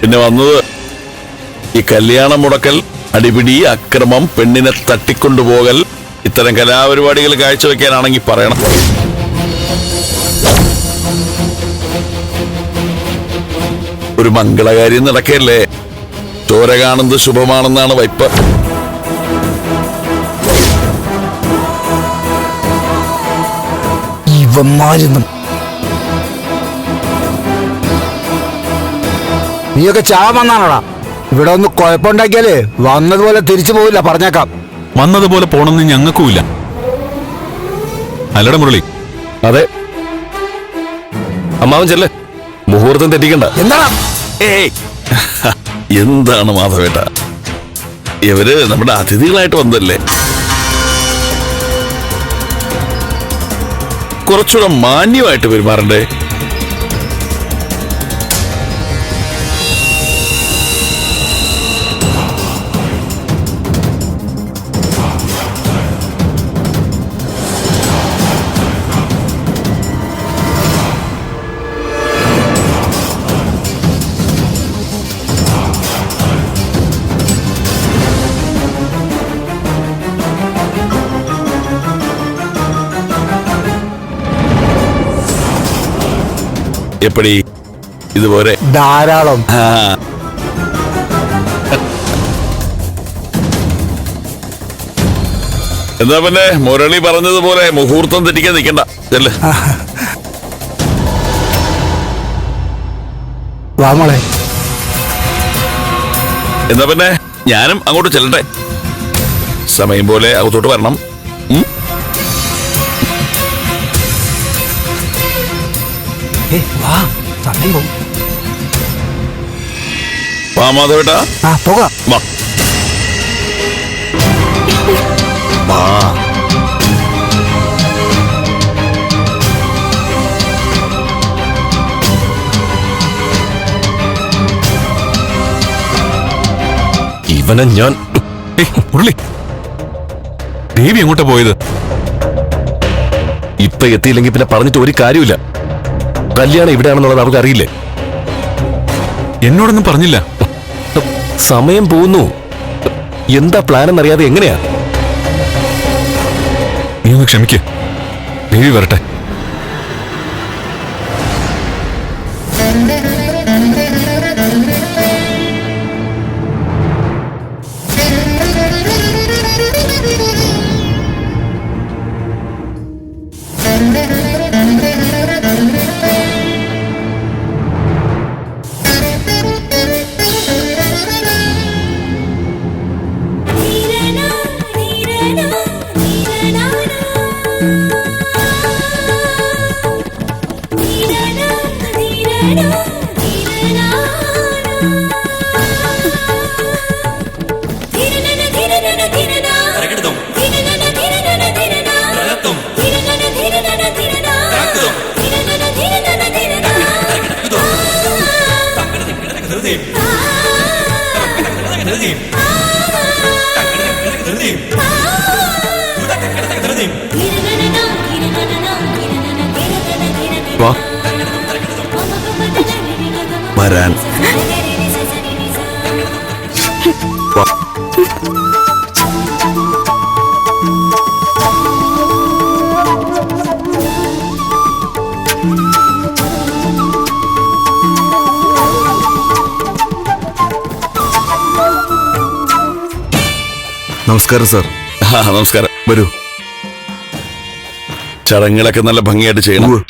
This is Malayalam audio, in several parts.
പിന്നെ വന്നത് ഈ കല്യാണം മുടക്കൽ അടിപിടി അക്രമം പെണ്ണിനെ തട്ടിക്കൊണ്ടുപോകൽ ഇത്തരം കലാപരിപാടികൾ കാഴ്ചവെക്കാനാണെങ്കിൽ പറയണം. ഒരു മംഗളകാര്യം നടക്കല്ലേ? ചോര കാണുന്നത് ശുഭമാണെന്നാണ് വൈപ്പ്. ഇവന്മാരുന്നും നീയൊക്കെ ചാവന്നാണോടാ ഇവിടെ ഒന്ന് കുഴപ്പമുണ്ടാക്കിയാലേ വന്നതുപോലെ തിരിച്ചു പോവില്ല പറഞ്ഞേക്കാം. വന്നതുപോലെ പോണെന്ന് ഞങ്ങൾക്കുമില്ല. അല്ലട മുരളി. അതെ. അമ്മാവൻ ചെല്ല്. മുഹൂർത്തം തെറ്റിക്കണ്ട. എന്താ ഏയ്. എന്താണ് മാധവേട്ട? ഇവർ നമ്മുടെ അതിഥികളായിട്ട് വന്നല്ലേ കുറച്ചുകൂടെ മാന്യമായിട്ട് പെരുമാറണ്ടേ? എപ്പടി? ഇതുപോലെ. ധാരാളം. എന്താ എന്നാ പിന്നെ മുരളി പറഞ്ഞതുപോലെ മുഹൂർത്തം തെറ്റിക്കാൻ നിൽക്കണ്ട ചെല്ല്. വാമളെ എന്നാ പിന്നെ ഞാനും അങ്ങോട്ട് ചെല്ലട്ടെ. സമയം പോലെ അകത്തോട്ട് വരണം. വാ. സമയം പോകും വാ മാധവേട്ടാ. ആ പോകാം. വാ. വാ. ഇവനെ ഞാൻ മുരളി. ദേവി എങ്ങോട്ടാ പോയത്? ഇപ്പൊ എത്തിയില്ലെങ്കിൽ പിന്നെ പറഞ്ഞിട്ട് ഒരു കാര്യമില്ല കല്യാണം ഇവിടെയാണെന്നുള്ളത് അവർക്ക് അറിയില്ലേ എന്നോടൊന്നും പറഞ്ഞില്ല. സമയം പോകുന്നു. എന്താ പ്ലാൻ എന്നറിയാതെ എങ്ങനെയാ? നീ ഒന്ന് ക്ഷമിക്കേ. ബേബി വരട്ടെ. Leave. വരാൻ. നമസ്കാരം സാർ. ആ നമസ്കാരം. വരൂ. ചടങ്ങുകളൊക്കെ നല്ല ഭംഗിയായിട്ട് ചെയ്യണം.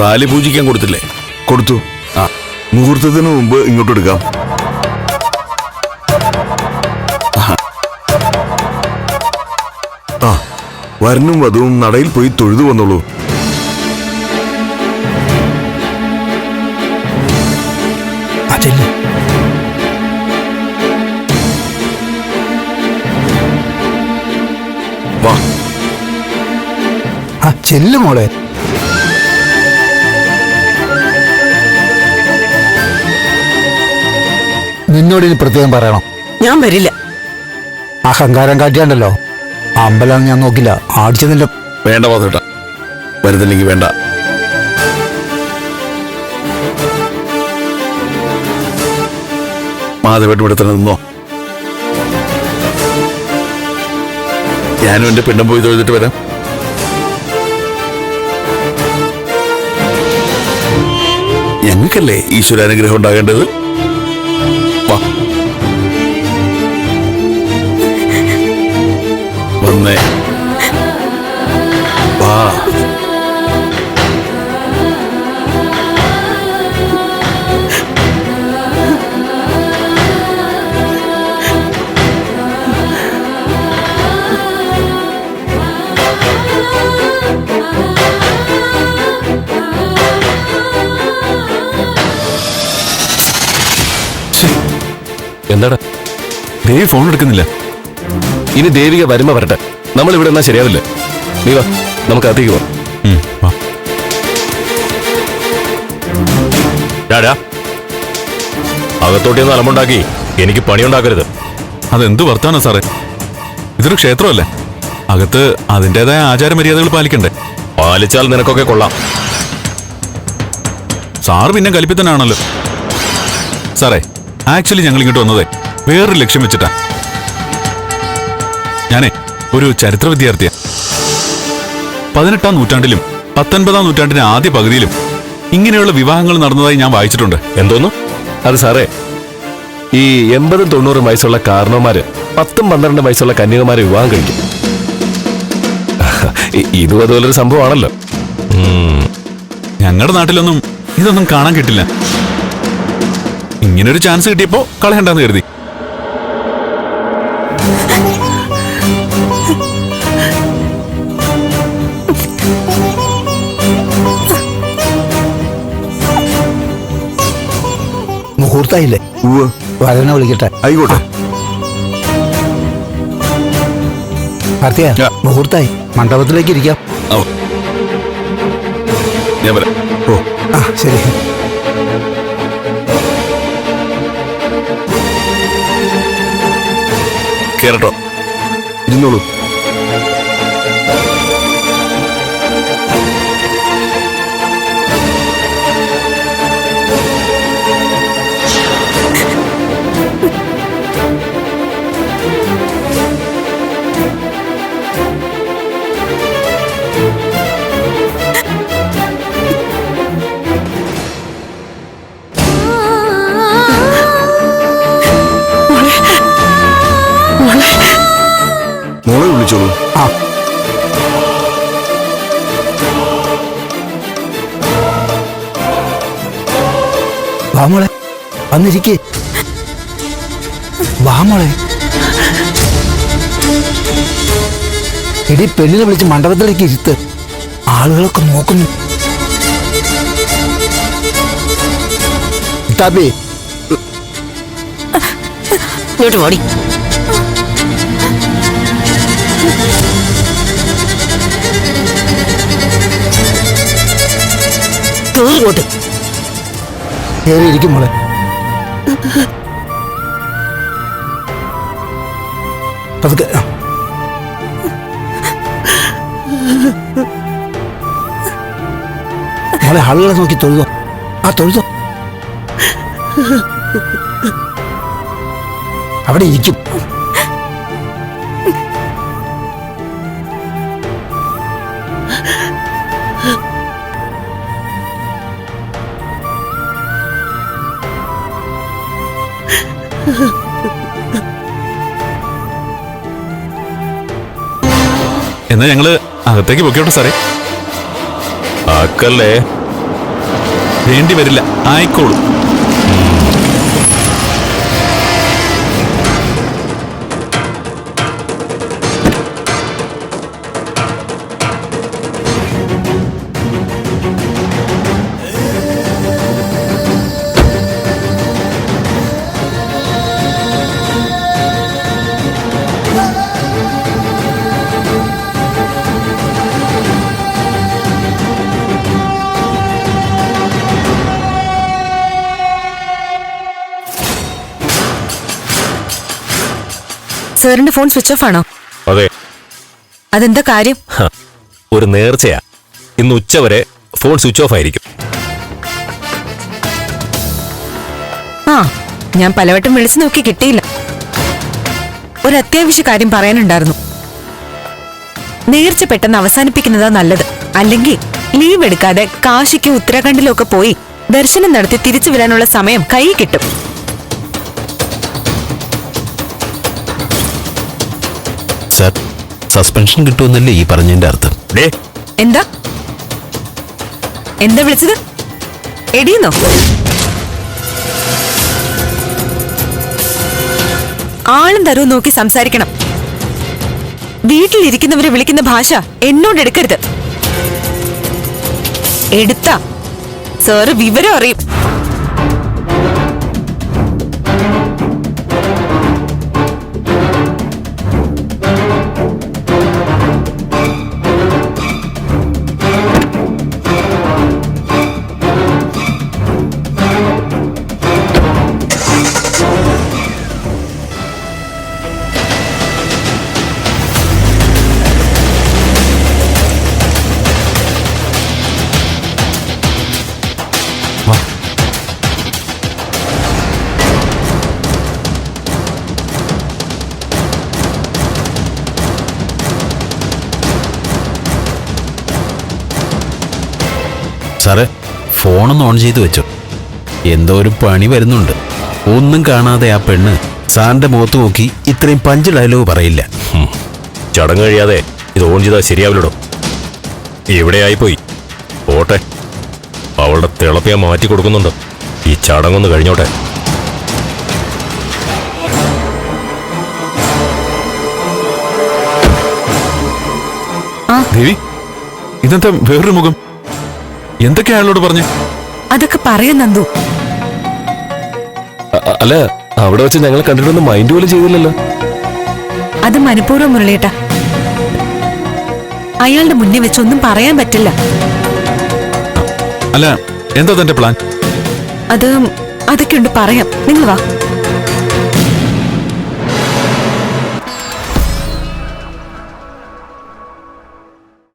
താലി പൂജിക്കാൻ കൊടുത്തില്ലേ? കൊടുത്തു. ആ. മുഹൂർത്തത്തിന് മുമ്പ് ഇങ്ങോട്ട് എടുക്കാം. ആ വരനും വധുവും നടയിൽ പോയി തൊഴുതു വന്നോളൂ. ആ ചെല്ല് മോളെ. നിന്നോട് ഇനി പ്രത്യേകം പറയണം? ഞാൻ വരില്ല. അഹങ്കാരം കാട്ടിയാണ്ടല്ലോ. അമ്പലം ഞാൻ നോക്കില്ല. ആടിച്ചതിന്റെ വേണ്ട മാധവേട്ട വരുന്നില്ലെങ്കിൽ വേണ്ട. ഇവിടെ തന്നെ നിന്നോ? ഞാനും എന്റെ പിണ്ടം പോയി തൊഴുതിട്ട് വരാം. ഞങ്ങൾക്കല്ലേ ഈശ്വരാനുഗ്രഹം ഉണ്ടാകേണ്ടത്? ദേവി ഫോൺ എടുക്കുന്നില്ല. ഇനി ദേവിക വരുമ്പോ വരട്ടെ. നമ്മൾ ഇവിടെ എന്നാ ശരിയാവില്ല? നീ വാ നമുക്ക് അകത്തേക്ക് പോവാം. ഉം, വാ. ഡാടാ അകത്തോട്ടിയൊന്ന് അലമുണ്ടാക്കി എനിക്ക് പണിയുണ്ടാക്കരുത്. അതെന്ത് വർത്താനം സാറേ? ഇതൊരു ക്ഷേത്രമല്ലേ? അകത്ത് അതിന്റെതായ ആചാരമര്യാദകൾ പാലിക്കണ്ടേ? പാലിച്ചാൽ നിനക്കൊക്കെ കൊള്ളാം. സാർ പിന്നെ കലിപ്പിത്തനാണല്ലോ. സാറേ ആക്ച്വലി ഞങ്ങൾ ഇങ്ങോട്ട് വന്നതേ. വേറൊരു ലക്ഷ്യം വെച്ചിട്ടാ. ഞാനേ ഒരു ചരിത്ര വിദ്യാർത്ഥിയാ. പതിനെട്ടാം നൂറ്റാണ്ടിലും പത്തൊൻപതാം നൂറ്റാണ്ടിന്റെ ആദ്യ പകുതിയിലും ഇങ്ങനെയുള്ള വിവാഹങ്ങൾ നടന്നതായി ഞാൻ വായിച്ചിട്ടുണ്ട്. എന്തോന്നു? അത് സാറേ ഈ എൺപതും തൊണ്ണൂറും വയസ്സുള്ള കാരണവന്മാര് പത്തും പന്ത്രണ്ടും വയസ്സുള്ള കന്യകമാരെ വിവാഹം കഴിക്കും. ഇതും അതുപോലൊരു സംഭവമാണല്ലോ. ഞങ്ങളുടെ നാട്ടിലൊന്നും ഇതൊന്നും കാണാൻ കിട്ടില്ല. ഇങ്ങനൊരു ചാൻസ് കിട്ടിയപ്പോ കളയണ്ടെന്ന് കരുതി. മുഹൂർത്തായില്ലേ വരനെ വിളിക്കട്ടെ. ആയിക്കോട്ടെ. കാർത്തിക. മുഹൂർത്തായി. മണ്ഡപത്തിലേക്ക് ഇരിക്കാം. ആ. ഞാൻ വരാം. ഓ. ആ ശരി. കേറട്ടോ. ഇരുന്നോളൂ. വന്നിരിക്കേ. വാമോളെ ഇടി എടി പെണ്ണിനെ വിളിച്ച് മണ്ഡപത്തിലേക്ക് ഇരുത്ത്. ആളുകളൊക്കെ നോക്കുന്നു. ഇങ്ങോട്ട് പോടി കയറി ഇരിക്കും മോളെ. പതുക്കെ. മോളെ ആളുകളെ നോക്കി തൊഴുതോ. ആ തൊഴുതോ. അവിടെ ഇരിക്കും. എന്നാ ഞങ്ങൾ അകത്തേക്ക് പൊക്കോട്ടെ സാറേ. ആക്കല്ലേ? വേണ്ടി വരില്ല. ആയിക്കോളൂ. സാറിന്റെ ഫോൺ സ്വിച്ച് ഓഫ് ആണോ? അതെ. അതെന്താ കാര്യം? ഹ, ഒരു നേർച്ചയാ. ഇന്ന് ഉച്ചവരെ ഫോൺ സ്വിച്ച് ഓഫ് ആയിരിക്കും. ആ ഞാൻ പലവട്ടം വിളിച്ചു നോക്കി കിട്ടിയില്ല. ഒരു അത്യാവശ്യ കാര്യം പറയാനുണ്ടായിരുന്നു. നേർച്ച പെട്ടെന്ന് അവസാനിപ്പിക്കുന്നതാ നല്ലത്. അല്ലെങ്കിൽ ലീവ് എടുക്കാതെ കാശിക്ക് ഉത്തരാഖണ്ഡിലും ഒക്കെ പോയി ദർശനം നടത്തി തിരിച്ചു വരാനുള്ള സമയം കൈ കിട്ടും. സാർ സസ്പെൻഷൻ കിട്ടുമെന്നല്ലേ ഈ പറഞ്ഞതിന്റെ അർത്ഥം. ഡേ. എന്താ? എന്താ വിളിച്ചത്? എടിയെന്നോ ആളും തരവും നോക്കി സംസാരിക്കണം. വീട്ടിലിരിക്കുന്നവരെ വിളിക്കുന്ന ഭാഷ എന്നോട് എടുക്കരുത്. എടുത്ത. സാറ് വിവരം അറിയും. സാറേ ഫോണൊന്ന് ഓൺ ചെയ്തു വെച്ചു. എന്തോ ഒരു പണി വരുന്നുണ്ട്. ഒന്നും കാണാതെ ആ പെണ്ണ് സാറിന്റെ മുഖത്ത് നോക്കി ഇത്രയും പഞ്ച് ഡയലോഗ് പറയില്ല. ചടങ്ങ് കഴിയാതെ ഇത് ഓൺ ചെയ്താൽ ശരിയാവില്ലടോ. ഇവിടെ ആയിപ്പോയി പോട്ടെ. അവളുടെ തിളപ്പ് ഞാൻ മാറ്റി കൊടുക്കുന്നുണ്ട്. ഈ ചടങ്ങൊന്ന് കഴിഞ്ഞോട്ടെ. ദേവി ഇതെന്താ വേറൊരു മുഖം? എന്തൊക്കെയാ അയാളോട് പറഞ്ഞു? അതൊക്കെ പറയും നന്ദു. അല്ല അവിടെ വെച്ച് ഞങ്ങൾ കണ്ടിട്ടൊന്നും മൈൻഡ് പോലും ചെയ്തില്ലല്ലോ. അത് മനഃപൂർവം മുരളിയേട്ടാ. അയാളുടെ മുന്നിൽ വെച്ചൊന്നും പറയാൻ പറ്റില്ല. അല്ല എന്താ തന്റെ പ്ലാൻ അത് അതൊക്കെ ഉണ്ട് പറയാം. നിങ്ങൾ വാ.